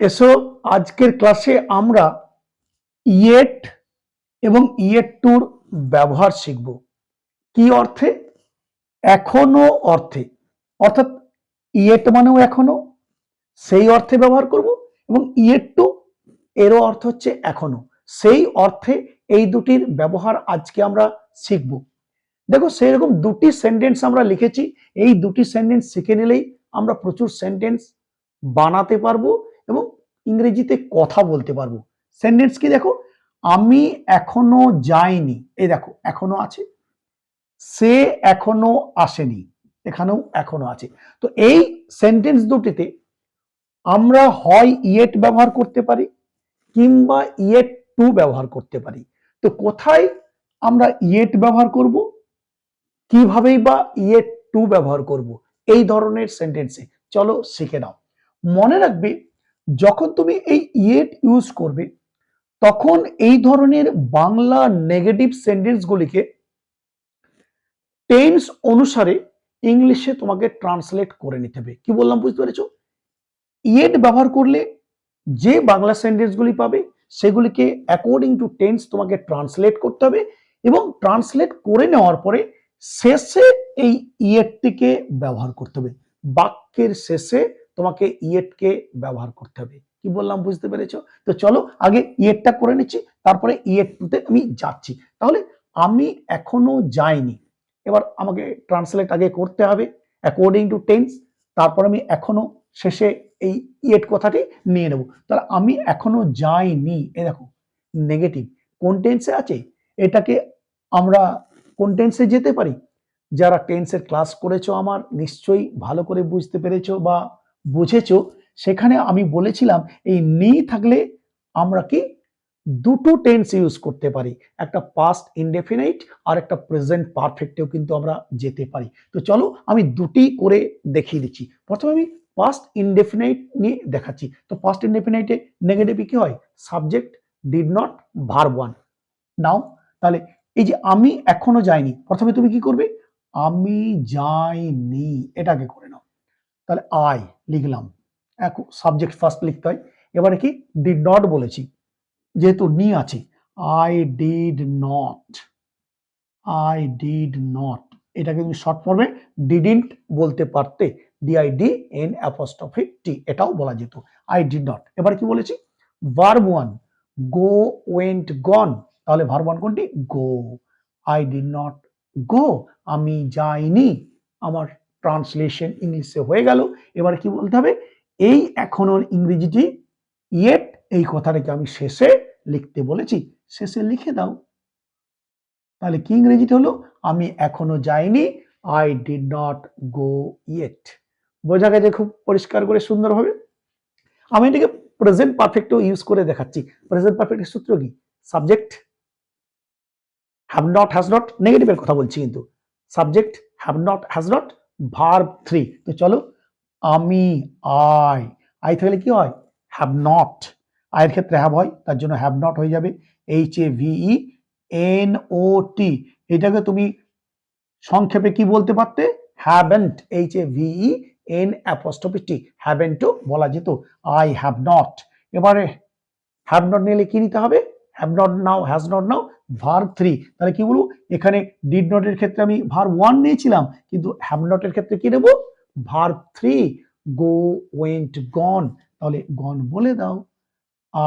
এসো, আজকের ক্লাসে আমরা ইয়েট এবং ইয়েট টুর ব্যবহার শিখব। কি অর্থে? এখনও অর্থে। অর্থাৎ ইয়েট মানেও এখনও, সেই অর্থে ব্যবহার করব এবং ইয়েট টু এরও অর্থ হচ্ছে এখনও। সেই অর্থে এই দুটির ব্যবহার আজকে আমরা শিখব। দেখো সেই রকম দুটি সেন্টেন্স আমরা লিখেছি। এই দুটি সেন্টেন্স শিখে নিলেই আমরা প্রচুর সেন্টেন্স বানাতে পারব। ইংরেজিতে কথা বলতে পারব। সেন্টেন্স কি দেখো? আমি এখনও যাইনি। এই দেখো, এখনও আছে। সে এখনও আসেনি। এখানেও এখনও আছে। তো এই সেন্টেন্স দুটিতে আমরা হয় ইয়েট ব্যবহার করতে পারি কিংবা ইয়েট টু ব্যবহার করতে পারি। তো কোথায় আমরা ইয়েট ব্যবহার করব? কিভাবেই বা ইয়েট টু ব্যবহার করব? এই ধরনের সেন্টেন্সে চলো শিখে নাও। মনে রাখবে যখন তুমি এই ইয়েট ইউজ করবে, তখন এই ধরনের বাংলা নেগেটিভ সেন্টেন্সগুলিকে টেন্স অনুসারে ইংলিশে তোমাকে ট্রান্সলেট করে নিতে হবে। কি বললাম বুঝতে পেরেছ? ইয়েট ব্যবহার করলে যে বাংলা সেন্টেন্সগুলি পাবে, সেগুলিকে অ্যাকর্ডিং টু টেন্স তোমাকে ট্রান্সলেট করতে হবে এবং ট্রান্সলেট করে নেওয়ার পরে শেষে এই ইয়েটটিকে ব্যবহার করতে হবে। বাক্যের শেষে তোমাকে ইয়েটকে ব্যবহার করতে হবে। কি বললাম বুঝতে পেরেছ? তো চলো আগে ইয়েটটা করে নিচ্ছি, তারপরে ইয়েট টুতে আমি যাচ্ছি। তাহলে আমি এখনও যাইনি। এবার আমাকে ট্রান্সলেট আগে করতে হবে অ্যাকর্ডিং টু টেন্স তারপর আমি এখনও শেষে এই ইয়েট কথাটি নিয়ে নেব। তাহলে আমি এখনও যাইনি। এ দেখো নেগেটিভ কোন টেন্সে আছে? এটাকে আমরা কোন টেন্সে যেতে পারি? যারা টেন্সের ক্লাস করেছ আমার, নিশ্চয়ই ভালো করে বুঝতে পেরেছ বা বুঝেছ? সেখানে আমি বলেছিলাম, এই নি থাকলে আমরা কি দুটো টেন্স ইউজ করতে পারি। একটা পাস্ট ইনডেফিনাইট আর একটা প্রেজেন্ট পারফেক্টেও কিন্তু আমরা যেতে পারি। তো চলো, আমি দুটি করে দেখিয়ে দিচ্ছি। প্রথমে আমি পাস্ট ইনডেফিনাইট নিয়ে দেখাচ্ছি। তো পাস্ট ইনডেফিনাইটে নেগেটিভ কি হয়? Subject did not verb one নাও তাহলে এই যে আমি এখনও যাইনি, প্রথমে তুমি কি করবে? আমি যাইনি, এটাকে করে নাও। তাহলে আই লিখলাম। এক সাবজেক্ট ফার্স্ট লিখতে হয়। এবারে কি? ডিড নট বলেছি। যেহেতু নি আছে। I did not I did not এটাকে তুমি শর্ট ফর্মে ডিডিন্ট বলতে পারতে। ডিআইডি এন অ্যাপোস্ট্রফি টি এটাও বলা যেত। আই ডিড নট এবার কি বলেছি? Verb one go went gone তাহলে ভার্ব ওয়ান কোনটি? Go I did not go আমি যাইনি। আমার ট্রান্সলেশন ইংলিশে হয়ে গেল। এবার কি বলতে হবে? এই এখনও ইংরেজিটি ইয়েট এই কথাটাকে আমি শেষে লিখতে বলেছি। শেষে লিখে দাও। তাহলে কি ইংরেজিটা হলো? আমি এখনও যাইনি I did not go yet বোঝা গেছে খুব পরিষ্কার করে সুন্দরভাবে আমি এটাকে প্রেজেন্ট পারফেক্টও ইউজ করে দেখাচ্ছি। প্রেজেন্ট পারফেক্টের সূত্র কি? Subject have not has not নেগেটিভের কথা বলছি কিন্তু। Subject have not has not verb three তো চলো, আমি আই আই থাকলে কি হয়? হ্যাভ নট আয়ের ক্ষেত্রে হ্যাভ হয়, তার জন্য হ্যাভ নট হয়ে যাবে। এইচ এ ভিই এন ও টি এটাকে তুমি সংক্ষেপে কি বলতে পারতে? Haven't H A V E N apostrophe T হ্যাভেন্টও বলা যেত। আই হ্যাভ নট এবারে হ্যাভ নট নিলে কি নিতে হবে? Have not now has not নাও ভার থ্রি তাহলে কি বলব? এখানে ডিড নটের ক্ষেত্রে আমি ভার ওয়ান নিয়েছিলাম, কিন্তু হ্যাভ নটের ক্ষেত্রে কি নেব? Verb three go went gone তাহলে গন বলে দাও।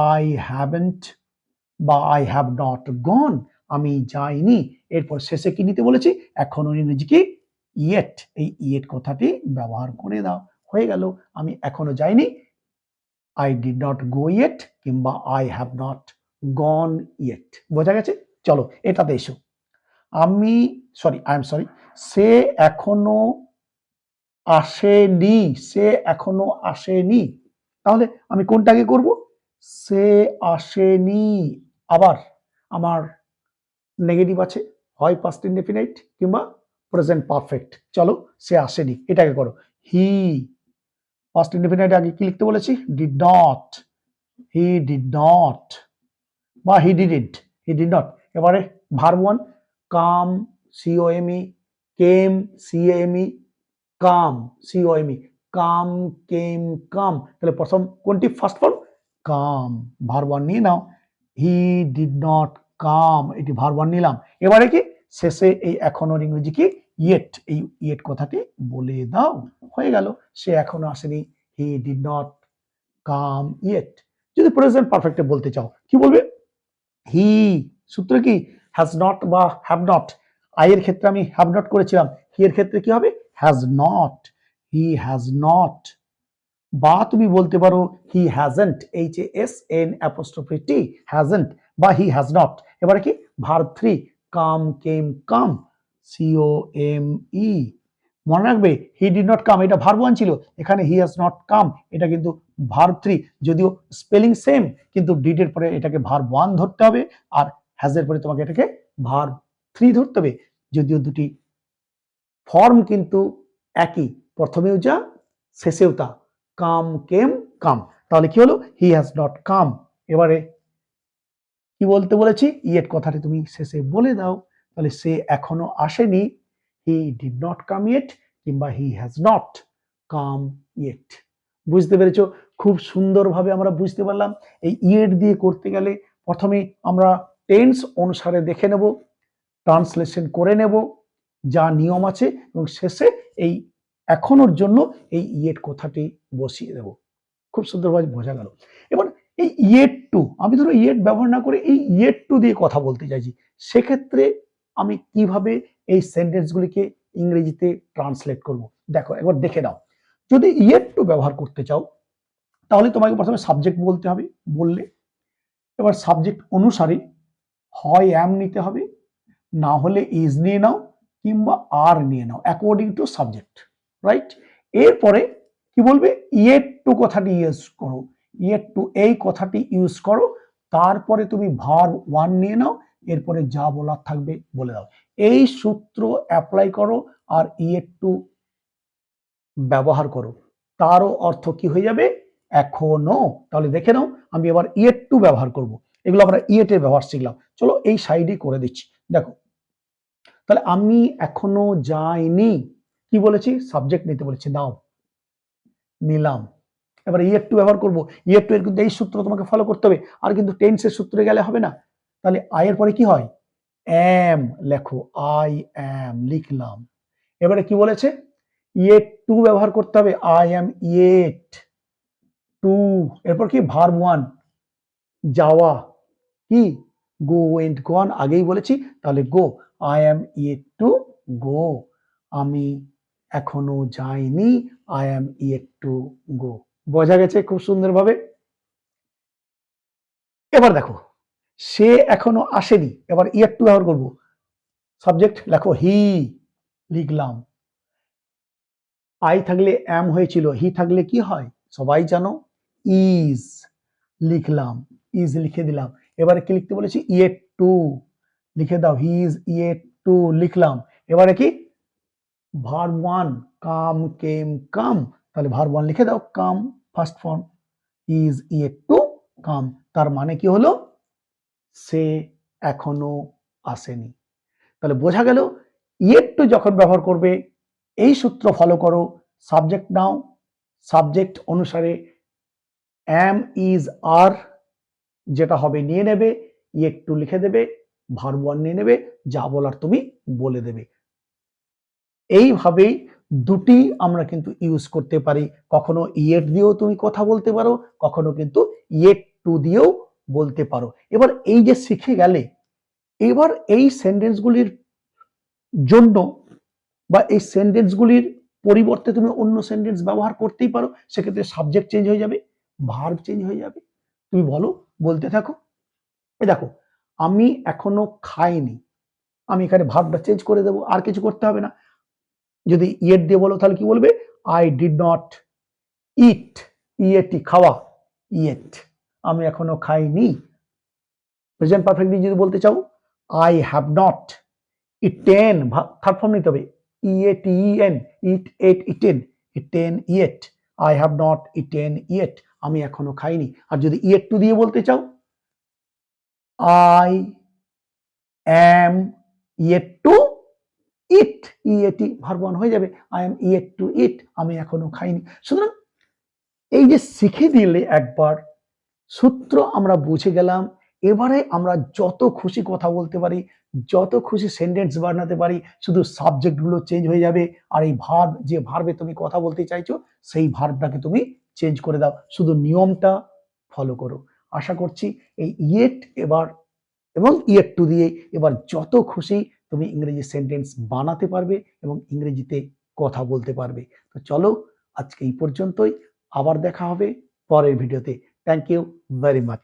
আই হ্যাভেন্ট বা আই হ্যাভ নট গন আমি যাইনি। এরপর শেষে কি নিতে বলেছি? এখনও ইংরেজি কি ইয়েট এই ইয়েট কথাটি ব্যবহার করে দাও। হয়ে গেল, আমি এখনও যাইনি। I did not go yet কিংবা I have not gone yet বোঝা গেছে? চলো এটাতে এসো আমি সরি আই এম সরি সে এখনও আসেনি, সে এখনও আসেনি। তাহলে আমি কোনটাকে করব? সে আসেনি। আবার আমার নেগেটিভ আছে, হয় পাস্ট ইনডেফিনাইট কিংবা প্রেজেন্ট পারফেক্ট চলো, সে আসেনি, এটাকে করো। হি পাস্ট ইনডেফিনাইট আগে কি লিখতে বলেছি? Did not he did not বা he didn't he did not এবারে ভার ওয়ান কাম সিওএমই কেম সিএমই কাম সিওএমই কাম, কেম, কাম। তাহলে প্রথম কোনটি? First form come. Verb one নিয়ে নাও। হি ডিড নট কাম এটি ভার ওয়ান নিলাম। এবারে কি? শেষে এই এখনোর ইংরেজি কি? ইয়েট এই ইয়েট কথাটি বলে দাও। হয়ে গেল। সে এখনও আসেনি। He did not come yet যদি প্রেজেন্ট পারফেক্টে বলতে চাও, কি বলবে? হি সূত্র কি? হ্যাজ নট বা হ্যাভ নট আই এর ক্ষেত্রে আমি হ্যাভ নট করেছিলাম। হি এর ক্ষেত্রে কি হবে? Has not he has not বা তুমি বলতে পারো he hasn't H S N apostrophe T hasn't বা হি হ্যাজ নট এবারে কি? Verb three come came come C O M E মনে রাখবে হি ডিড নট কাম এটা ভার্ব ওয়ান ছিল। এখানে হি হ্যাজ নট কাম এটা কিন্তু ভার্ব থ্রি যদিও স্পেলিং সেম কিন্তু ডিডের পরে এটাকে ভার্ব ওয়ান ধরতে হবে। আর হ্যাজের পরে তোমাকে এটাকে ভার থ্রি ধরতে হবে। যদিও দুটি ফর্ম কিন্তু একই। প্রথমেও যা, শেষেও তা। কাম কেম কাম তাহলে কি হলো? হি হ্যাজ নট কাম এবারে কি বলতে বলেছি? ইয়েট কথাটি তুমি শেষে বলে দাও। তাহলে সে এখনও আসেনি। He did not come yet কিংবা he has not come yet বুঝতে পেরেছ? খুব সুন্দরভাবে আমরা বুঝতে পারলাম। এই ইয়েট দিয়ে করতে গেলে প্রথমে আমরা টেন্স অনুসারে দেখে নেব ট্রান্সলেশন করে নেব যা নিয়ম আছে এবং শেষে এই এখনোর জন্য এই ইয়েট কথাটি বসিয়ে দেব। খুব সুন্দরভাবে বোঝা গেল। এবার এই ইয়েট টু, আমি ধরো ইয়েট ব্যবহার না করে এই ইয়েট টু দিয়ে কথা বলতে চাইছি, সেক্ষেত্রে আমি কীভাবে এই সেন্টেন্সগুলিকে ইংরেজিতে ট্রান্সলেট করব? দেখো, একবার দেখে নাও। যদি ইয়েট টু ব্যবহার করতে চাও, তাহলে তোমাকে প্রথমে সাবজেক্ট বলতে হবে, বললে। এবার সাবজেক্ট অনুসারে হয় অ্যাম নিতে হবে, না হলে ইজ নিয়ে নাও কিংবা আর নিয়ে নাও অ্যাকর্ডিং টু সাবজেক্ট রাইট এরপরে কি বলবে? ইয়েট টু কথাটি ইউজ করো ইয়েট টু এই কথাটি ইউজ করো, তারপরে তুমি ভার ওয়ান নিয়ে নাও, এরপরে যা বলার থাকবে বলে দাও। এই সূত্র অ্যাপ্লাই করো আর ইয়েট টু ব্যবহার করো, তারও অর্থ কি হয়ে যাবে? এখনও। তাহলে দেখে নাও, আমি এবার ইয়েট টু ব্যবহার করব। এগুলো আমরা ইয়েটের ব্যবহার শিখলাম। চলো এই সাইডে করে দিচ্ছি। দেখো, তাহলে আমি এখনও যাইনি। কি বলেছি? সাবজেক্ট নিতে বলেছি। নাও নিলাম। এবার ইয়ের টু ব্যবহার করব। ইয়ের টু এর কিন্তু এই সূত্র তোমাকে ফলো করতে হবে। আর কিন্তু টেন্সের সূত্রে গেলে হবে না। তাহলে আয়ের পরে কি হয়? এম লেখো আই এম লিখলাম। এবারে কি বলেছে? ইয়েট টু ব্যবহার করতে হবে। আই এম ইয়েট টু এরপর কি? ভার্ব ওয়ান যাওয়া। কি? গো এন্ড গন আগেই বলেছি, তাহলে go I am yet to go আমি এখনও যাইনি I am yet to go বোঝা গেছে খুব সুন্দরভাবে? এবার দেখো, সে এখনও আসেনি, এবার ইয়েট টু ব্যবহার করব। সাবজেক্ট লেখো হি লিখলাম। আই থাকলে অ্যাম হয়েছিল হি থাকলে কি হয়? সবাই জানো ইজ লিখলাম ইজ লিখে দিলাম। এবারে কি লিখতে বলেছি? ইয়েট টু লিখে দাও হি ইজ ইয়েট টু লিখলাম। এবারে কি? ভার ওয়ান কাম কেম কাম তাহলে ভার ওয়ান লিখে দাও come first form is yet to come তার মানে কি হলো? সে এখনও আসেনি। তাহলে বোঝা গেল ইয়েট টু যখন ব্যবহার করবে, এই সূত্র ফলো করো সাবজেক্ট নাও। সাবজেক্ট অনুসারে অ্যাম ইজ আর যেটা হবে নিয়ে নেবে ইয়েট টু লিখে দেবে ভার ওয়ান নিয়ে নেবে, যা বলার তুমি বলে দেবে। এইভাবেই দুটি আমরা কিন্তু ইউজ করতে পারি। কখনো ইয়েট দিয়েও তুমি কথা বলতে পারো, কখনো কিন্তু ইয়েট টু দিয়েও বলতে পারো। এবার এই যে শিখে গেলে, এবার এই সেন্টেন্সগুলির জন্য বা এই সেন্টেন্সগুলির পরিবর্তে তুমি অন্য সেন্টেন্স ব্যবহার করতেই পারো, সেক্ষেত্রে সাবজেক্ট চেঞ্জ হয়ে যাবে ভার্ব চেঞ্জ হয়ে যাবে। তুমি বলো, বলতে থাকো। এ দেখো, আমি এখনও খাইনি। আমি এখানে ভাবটা চেঞ্জ করে দেবো, আর কিছু করতে হবে না। যদি ইয়েট দিয়ে বলো, তাহলে কি বলবে? I did not eat yeti, খাওয়া, ইয়েট। আমি এখনও খাইনি। প্রেজেন্ট পারফেক্টলি যদি বলতে চাও I have not eaten third form নিতে হবে। Yet E N eat ate eaten eaten yet. I have not eaten yet. আমি এখনও খাইনি। আর যদি ইয়েট টু দিয়ে বলতে চাও? I am yet to eat E A T ভার্বন হয়ে যাবে। I am yet to eat আমি এখনও খাইনি। সুতরাং এই যে শিখে দিলে একবার, সূত্র আমরা বুঝে গেলাম। এবারে আমরা যত খুশি কথা বলতে পারি, যত খুশি সেন্টেন্স বানাতে পারি, শুধু সাবজেক্টগুলো চেঞ্জ হয়ে যাবে। আর এই ভার্ব যে ভার্বে তুমি কথা বলতে চাইছো, সেই ভার্বটাকে তুমি চেঞ্জ করে দাও। শুধু নিয়মটা ফলো করো। আশা করছি এই ইয়েট এবার এবং ইয়েট টু দিয়ে এবার যত খুশি তুমি ইংরেজি সেন্টেন্স বানাতে পারবে এবং ইংরেজিতে কথা বলতে পারবে। তো চলো আজকে এই পর্যন্তই। আবার দেখা হবে পরের ভিডিওতে থ্যাংক ইউ ভেরি মাচ